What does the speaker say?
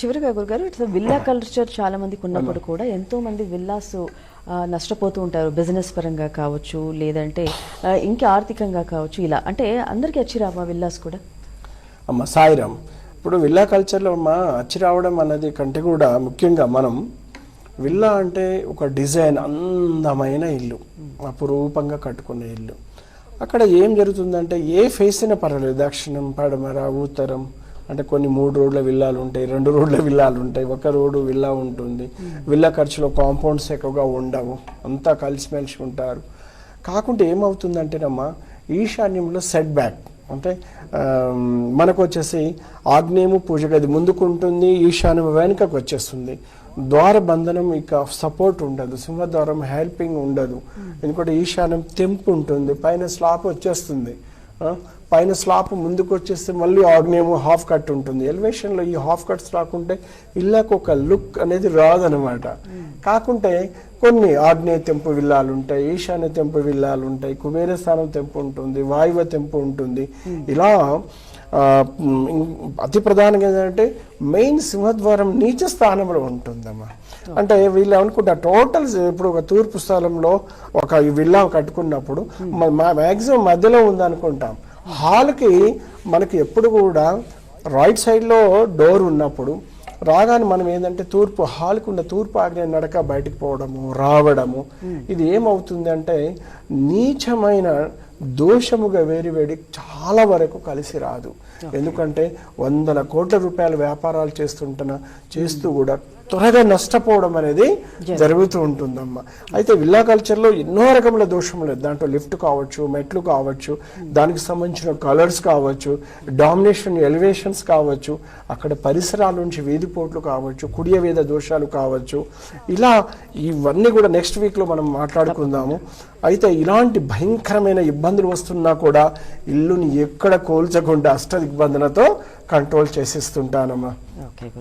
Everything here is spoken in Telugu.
చివరిగా గురుగారు ఇట్లా విల్లా కల్చర్ చాలా మందికి ఉన్నప్పుడు కూడా ఎంతో మంది విల్లాస్ నష్టపోతూ ఉంటారు. బిజినెస్ పరంగా కావచ్చు లేదంటే ఇంకా ఆర్థికంగా కావచ్చు ఇలా. అంటే అందరికీ వచ్చి రావా విల్లాస్ కూడా? అమ్మ సాయిరామ్ ఇప్పుడు విల్లా కల్చర్లో మా అచ్చి రావడం అన్నది కంటే కూడా ముఖ్యంగా మనం విల్లా అంటే ఒక డిజైన్ అందమైన ఇల్లు. అపురూపంగా కట్టుకునే ఇల్లు. అక్కడ ఏం జరుగుతుందంటే ఏ ఫేస్ అయినా పర్వాలేదు. దక్షిణం పడమర ఉత్తరం అంటే కొన్ని మూడు రోడ్ల విల్లాలు ఉంటాయి రెండు రోడ్ల విల్లాలు ఉంటాయి. ఒక రోడ్డు విల్లా ఉంటుంది. విల్లా ఖర్చులో కాంపౌండ్స్ ఎక్కువగా ఉండవు. అంతా కలిసిమెలిసి ఉంటారు. కాకుంటే ఏమవుతుందంటేనమ్మా ఈశాన్యంలో సెట్ బ్యాక్ అంటే మనకు వచ్చేసి ఆగ్నేయము పూజ గది ముందుకు ఉంటుంది ఈశాన్యం వెనుకకు వచ్చేస్తుంది. ద్వార బంధనం ఇక సపోర్ట్ ఉండదు. సింహద్వారం హెల్పింగ్ ఉండదు. ఎందుకంటే ఈశాన్యం తెంపు ఉంటుంది. పైన స్లాప్ వచ్చేస్తుంది. పైన స్లాప్ ముందుకు వచ్చేస్తే మళ్ళీ ఆగ్నేయం హాఫ్ కట్ ఉంటుంది. ఎలివేషన్లో ఈ హాఫ్ కట్స్ రాకుంటే ఇళ్ళకు ఒక లుక్ అనేది రాదనమాట కాకుంటే కొన్ని ఆగ్నేయ తెంపు విల్లాలు ఉంటాయి ఈశాన్య తెంపు విల్లాలు ఉంటాయి కుబేర స్థానం తెంపు ఉంటుంది వాయువ తెంపు ఉంటుంది. ఇలా ఆ, మ్, ఇం- అతి ప్రధానంగా ఏంటంటే మెయిన్ సింహద్వారం నీచ స్థానంలో ఉంటుందమ్మా. అంటే వీళ్ళు అనుకుంటా టోటల్ ఇప్పుడు ఒక తూర్పు స్థలంలో ఒక విల్లా కట్టుకున్నప్పుడు మ్యాక్సిమం మధ్యలో ఉందనుకుంటాం. హాల్కి మనకి ఎప్పుడు కూడా రైట్ సైడ్లో డోర్ ఉన్నప్పుడు రాగానే మనం ఏంటంటే తూర్పు హాల్కి ఉన్న తూర్పు ఆగ్నేయ నడక బయటికి పోవడము రావడము ఇది ఏమవుతుంది అంటే నీచమైన దోషముగా వేరి వేడి చాలా వరకు కలిసి రాదు. ఎందుకంటే వందల కోట్ల రూపాయల వ్యాపారాలు చేస్తుంటున్న చేస్తూ కూడా త్వరగా నష్టపోవడం అనేది జరుగుతూ ఉంటుందమ్మా. అయితే విల్లా కల్చర్లో ఎన్నో రకముల దోషములు దాంట్లో లిఫ్ట్ కావచ్చు మెట్లు కావచ్చు దానికి సంబంధించిన కలర్స్ కావచ్చు డామినేషన్ ఎలివేషన్స్ కావచ్చు అక్కడ పరిసరాల నుంచి వీధిపోట్లు కావచ్చు కుడియ వేద దోషాలు కావచ్చు. ఇలా ఇవన్నీ కూడా నెక్స్ట్ వీక్లో మనం మాట్లాడుకుందాము. అయితే ఇలాంటి భయంకరమైన ఇబ్బందులు వస్తున్నా కూడా ఇల్లుని ఎక్కడ కోల్చకుండా అష్ట దిగ్బంధనతో కంట్రోల్ చేసేస్తుంటానమ్మా